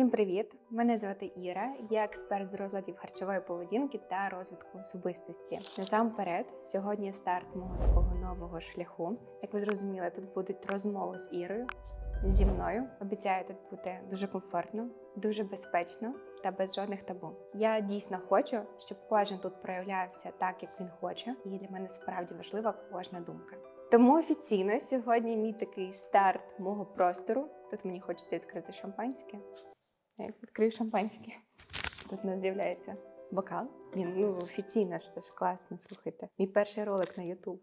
Всім привіт! Мене звати Іра. Я експерт з розладів харчової поведінки та розвитку особистості. Насамперед, сьогодні старт мого такого нового шляху. Як ви зрозуміли, тут будуть розмови з Ірою зі мною. Обіцяю, тут буде дуже комфортно, дуже безпечно та без жодних табу. Я дійсно хочу, щоб кожен тут проявлявся так, як він хоче, і для мене справді важлива кожна думка. Тому офіційно сьогодні мій такий старт мого простору. Тут мені хочеться відкрити шампанське. Я відкрию шампанське. Тут у нас з'являється бокал. Він ну офіційно ж це ж класно. Слухайте. Мій перший ролик на YouTube.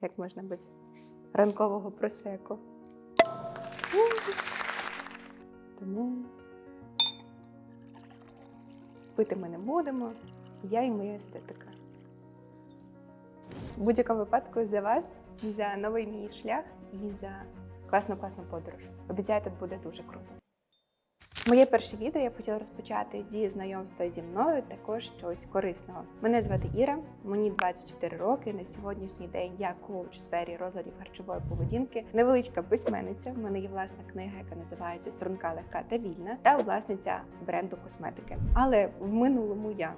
Як можна без ранкового просеку. Тому пити ми не будемо. Я і моя естетика. В будь-якому випадку за вас, за новий мій шлях і за класну класну подорож. Обіцяю, тут буде дуже круто. Моє перше відео я хотіла розпочати зі знайомства зі мною, також щось корисного. Мене звати Іра, мені 24 роки. На сьогоднішній день я коуч у сфері розладів харчової поведінки, невеличка письменниця. В мене є власна книга, яка називається Струнка легка та вільна, та власниця бренду косметики. Але в минулому я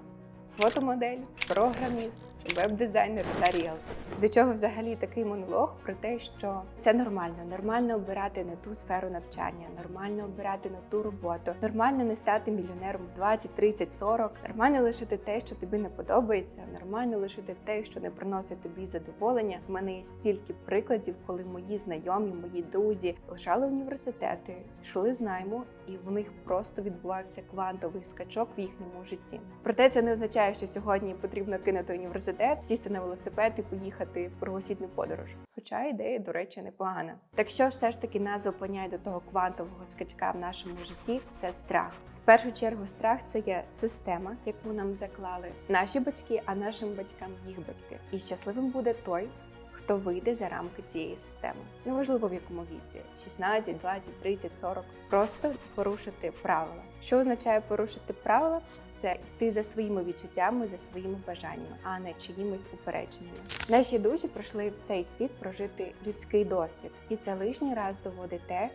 фотомодель, програміст, веб-дизайнер та ріелтор. До чого взагалі такий монолог про те, що це нормально, нормально обирати не ту сферу навчання, нормально обирати не ту роботу, нормально не стати мільйонером в 20, 30, 40, нормально лишити те, що тобі не подобається, нормально лишити те, що не приносить тобі задоволення. В мене є стільки прикладів, коли мої знайомі, мої друзі лишали університети, йшли з найму, і в них просто відбувався квантовий скачок в їхньому житті. Проте це не означає, що сьогодні потрібно кинути університет, сісти на велосипед і поїхати в кругосвітню подорож. Хоча ідея, до речі, непогана. Так що все ж таки нас зупиняє до того квантового скачка в нашому житті? Це страх. В першу чергу страх це є система, яку нам заклали наші батьки, а нашим батькам їх батьки. І щасливим буде той. Хто вийде за рамки цієї системи, неважливо в якому віці 16, 20, 30, 40. Просто порушити правила. Що означає порушити правила? Це йти за своїми відчуттями, за своїми бажаннями, а не чиїмось упередженнями. Наші душі пройшли в цей світ прожити людський досвід, і це лишній раз доводить те,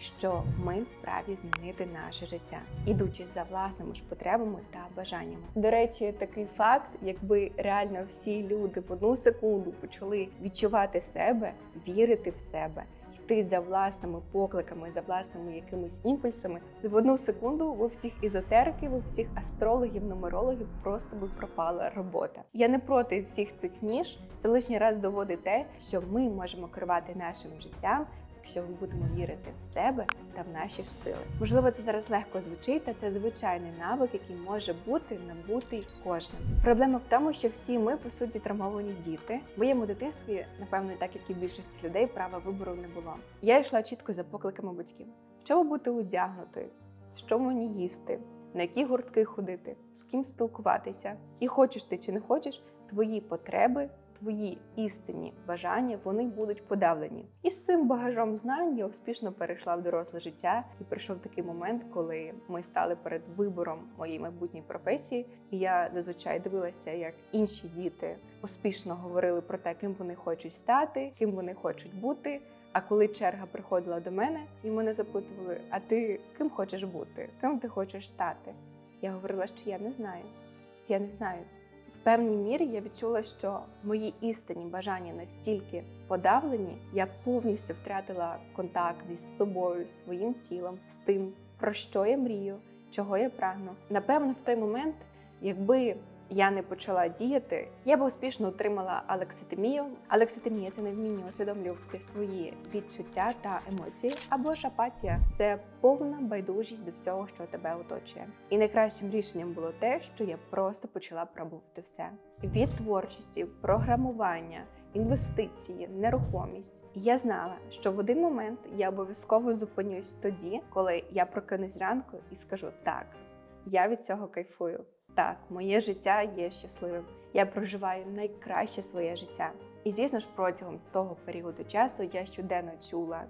що ми вправі змінити наше життя, ідучи за власними ж потребами та бажаннями. До речі, такий факт, якби реально всі люди в одну секунду почали відчувати себе, вірити в себе. Йти за власними покликами, за власними якимись імпульсами, в одну секунду у всіх ізотериків, у всіх астрологів, нумерологів просто би пропала робота. Я не проти всіх цих ніж. Це лишній раз доводить те, що ми можемо керувати нашим життям, якщо ми будемо вірити в себе та в наші сили. Можливо, це зараз легко звучить, та це звичайний навик, який може бути набутий кожним. Проблема в тому, що всі ми по суті травмовані діти. В моєму дитинстві, напевно, так як і більшості людей, права вибору не було. Я йшла чітко за покликами батьків. Що бути одягнутою, що мені їсти, на які гуртки ходити, з ким спілкуватися. І хочеш ти чи не хочеш, твої потреби твої істинні бажання вони будуть подавлені. І з цим багажом знань я успішно перейшла в доросле життя, і прийшов такий момент, коли ми стали перед вибором моєї майбутньої професії. І я зазвичай дивилася, як інші діти успішно говорили про те, ким вони хочуть стати, ким вони хочуть бути. А коли черга приходила до мене, і мене запитували: а ти ким хочеш бути? Ким ти хочеш стати? Я говорила, що я не знаю. Я не знаю. Певній мірі я відчула, що мої істинні бажання настільки подавлені, я повністю втратила контакт із собою, своїм тілом, з тим, про що я мрію, чого я прагну. Напевно, в той момент, якби я не почала діяти, я би успішно отримала алекситимію. Алекситимія це невміння усвідомлювати свої відчуття та емоції, або ж апатія це повна байдужість до всього, що тебе оточує. І найкращим рішенням було те, що я просто почала пробувати все від творчості, програмування. Інвестиції, нерухомість. Я знала, що в один момент я обов'язково зупинюсь тоді, коли я прокинусь ранку і скажу так, я від цього кайфую. Так, моє життя є щасливим. Я проживаю найкраще своє життя. І звісно ж, протягом того періоду часу я щоденно чула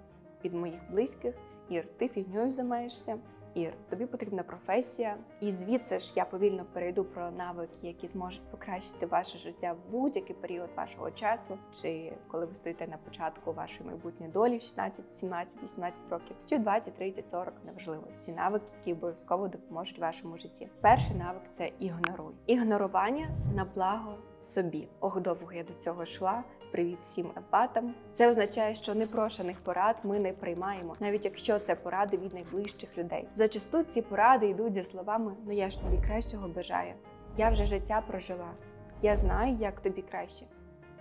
від моїх близьких, Ір, ти фігньою займаєшся, Ір, тобі потрібна професія, і звідси ж я повільно перейду про навики, які зможуть покращити ваше життя в будь-який період вашого часу, чи коли ви стоїте на початку вашої майбутньої долі в 16, 17, 18 років, чи в 20, 30, 40, неважливо. Ці навики, які обов'язково допоможуть вашому житті. Перший навик це ігноруй. Ігнорування на благо собі. Ох, довго я до цього йшла. Привіт всім емпатам. Це означає, що непрошених порад ми не приймаємо, навіть якщо це поради від найближчих людей. Зачасту ці поради йдуть зі словами Ну я ж тобі кращого бажаю. Я вже життя прожила. Я знаю, як тобі краще.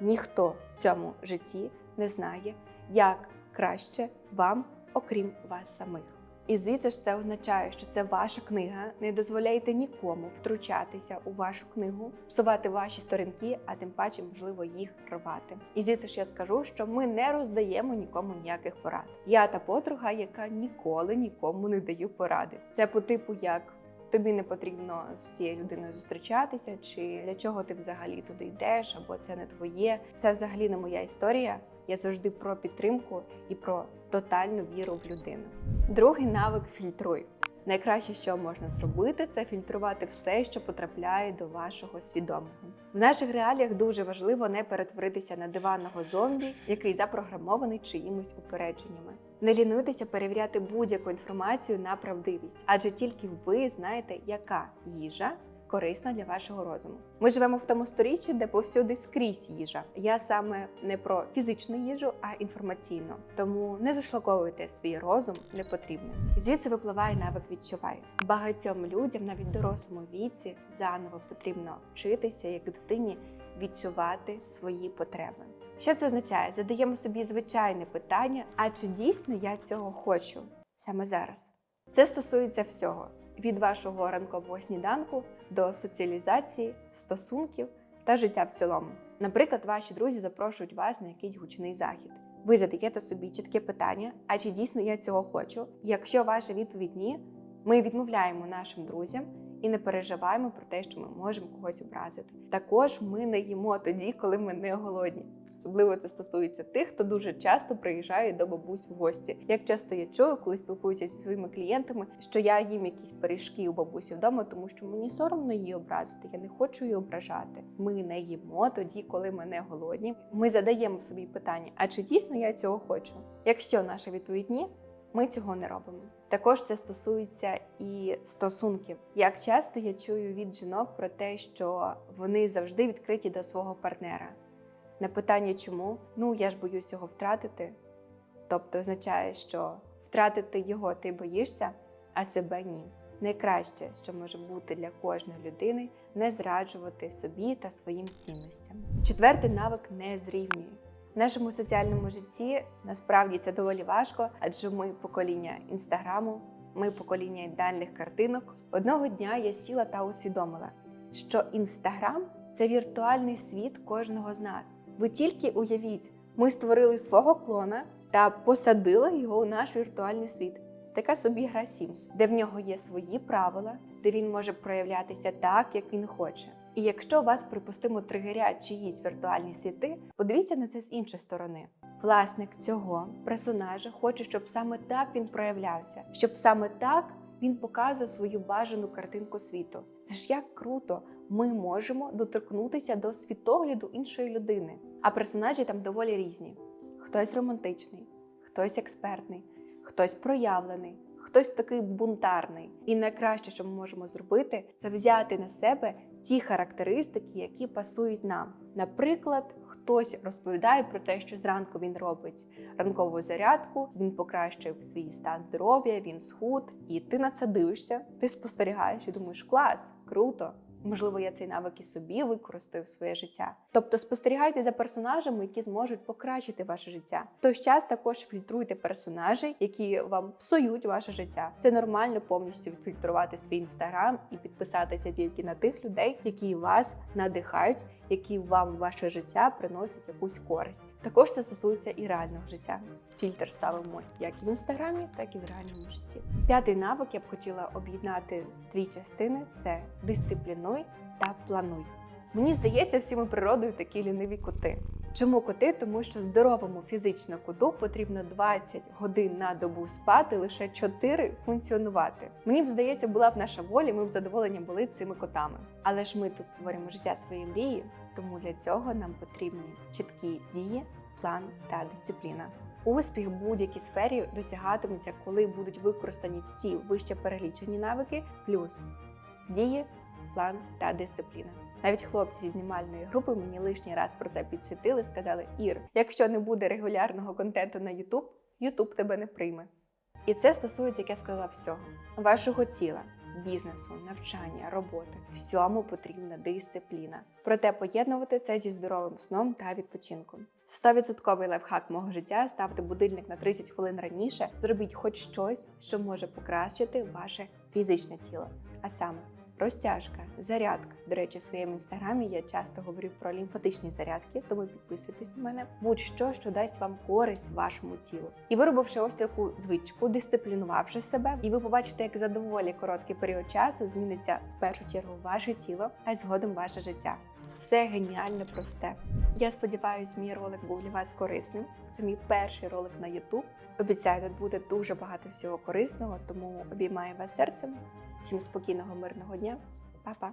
Ніхто в цьому житті не знає, як краще вам, окрім вас самих. І звідси ж це означає, що це ваша книга. Не дозволяйте нікому втручатися у вашу книгу, псувати ваші сторінки, а тим паче, можливо, їх рвати. І звідси ж я скажу, що ми не роздаємо нікому ніяких порад. Я та подруга, яка ніколи нікому не даю поради. Це по типу як. Тобі не потрібно з цією людиною зустрічатися, чи для чого ти взагалі туди йдеш, або це не твоє. Це взагалі не моя історія. Я завжди про підтримку і про тотальну віру в людину. Другий навик фільтруй. Найкраще, що можна зробити, це фільтрувати все, що потрапляє до вашого свідомого. В наших реаліях дуже важливо не перетворитися на диванного зомбі, який запрограмований чиїмись упередженнями. Не лінуйтеся перевіряти будь-яку інформацію на правдивість, адже тільки ви знаєте, яка їжа корисна для вашого розуму. Ми живемо в тому сторіччі, де повсюди скрізь їжа. Я саме не про фізичну їжу, а інформаційну. Тому не зашлаковуйте свій розум не потрібно. Звідси випливає навик відчувай. Багатьом людям, навіть дорослому віці, заново потрібно вчитися як дитині відчувати свої потреби. Що це означає? Задаємо собі звичайне питання: а чи дійсно я цього хочу саме зараз? Це стосується всього від вашого ранкового сніданку до соціалізації, стосунків та життя в цілому. Наприклад, ваші друзі запрошують вас на якийсь гучний захід. Ви задаєте собі чітке питання: а чи дійсно я цього хочу? Якщо ваша відповідь ні, ми відмовляємо нашим друзям і не переживаємо про те, що ми можемо когось образити. Також ми не їмо тоді, коли ми не голодні. Особливо це стосується тих, хто дуже часто приїжджає до бабусь в гості. Як часто я чую, коли спілкуюся зі своїми клієнтами, що я їм якісь пиріжки у бабусі вдома, тому що мені соромно її образити. Я не хочу її ображати. Ми не їмо тоді, коли ми не голодні. Ми задаємо собі питання: а чи дійсно я цього хочу? Якщо наша відповідь ні, ми цього не робимо. Також це стосується і стосунків. Як часто я чую від жінок про те, що вони завжди відкриті до свого партнера. На питання чому? Ну я ж боюсь його втратити. Тобто означає, що втратити його ти боїшся, а себе ні. Найкраще, що може бути для кожної людини, не зраджувати собі та своїм цінностям. Четвертий навик не зрівнює. В нашому соціальному житті насправді це доволі важко, адже ми покоління інстаграму, ми покоління ідеальних картинок. Одного дня я сіла та усвідомила, що інстаграм це віртуальний світ кожного з нас. Ви тільки уявіть, ми створили свого клона та посадили його у наш віртуальний світ. Така собі гра Sims, де в нього є свої правила, де він може проявлятися так, як він хоче. І якщо вас, припустимо, тригерять чиїсь віртуальні світи, подивіться на це з іншої сторони. Власник цього персонажа хоче, щоб саме так він проявлявся, щоб саме так він показував свою бажану картинку світу. Це ж як круто! Ми можемо доторкнутися до світогляду іншої людини. А персонажі там доволі різні: хтось романтичний, хтось експертний, хтось проявлений. Хтось такий бунтарний, і найкраще, що ми можемо зробити, це взяти на себе ті характеристики, які пасують нам. Наприклад, хтось розповідає про те, що зранку він робить ранкову зарядку, він покращив свій стан здоров'я, він схуд, і ти на це дивишся, ти спостерігаєш і думаєш, клас, круто. Можливо, я цей навик і собі використаю в своє життя. Тобто спостерігайте за персонажами, які зможуть покращити ваше життя. В той час також фільтруйте персонажі, які вам псують ваше життя. Це нормально повністю відфільтрувати свій інстаграм і підписатися тільки на тих людей, які вас надихають, які вам ваше життя приносять якусь користь. Також це стосується і реального життя. Фільтр ставимо як в інстаграмі, так і в реальному житті. П'ятий навик я б хотіла об'єднати дві частини: це дисциплінуй та плануй. Мені здається, всі ми природою такі ліниві коти. Чому коти? Тому що здоровому фізично коту потрібно 20 годин на добу спати, лише 4 функціонувати. Мені б здається, була б наша воля, ми б задоволені були цими котами. Але ж ми тут створюємо життя своєї мрії, тому для цього нам потрібні чіткі дії, план та дисципліна. Успіх в будь-якій сфері досягатиметься, коли будуть використані всі вище перелічені навики, плюс дії, план та дисципліна. Навіть хлопці зі знімальної групи мені лишній раз про це підсвітили, сказали: Ір, якщо не буде регулярного контенту на YouTube, YouTube тебе не прийме. І це стосується, як я сказала, всього вашого тіла, бізнесу, навчання, роботи. Всьому потрібна дисципліна. Проте поєднувати це зі здоровим сном та відпочинком. 100% лайфхак мого життя ставте будильник на 30 хвилин раніше. Зробіть хоч щось, що може покращити ваше фізичне тіло. А саме розтяжка, зарядка. До речі, в своєму інстаграмі я часто говорю про лімфатичні зарядки, тому підписуйтесь на мене. Будь-що, що дасть вам користь вашому тілу. І виробивши ось таку звичку, дисциплінувавши себе, і ви побачите, як за доволі короткий період часу зміниться в першу чергу ваше тіло, а й згодом ваше життя. Все геніально просте. Я сподіваюся, мій ролик був для вас корисним. Це мій перший ролик на YouTube. Обіцяю, тут буде дуже багато всього корисного, тому обіймаю вас серцем. Всім спокійного, мирного дня. Па-па!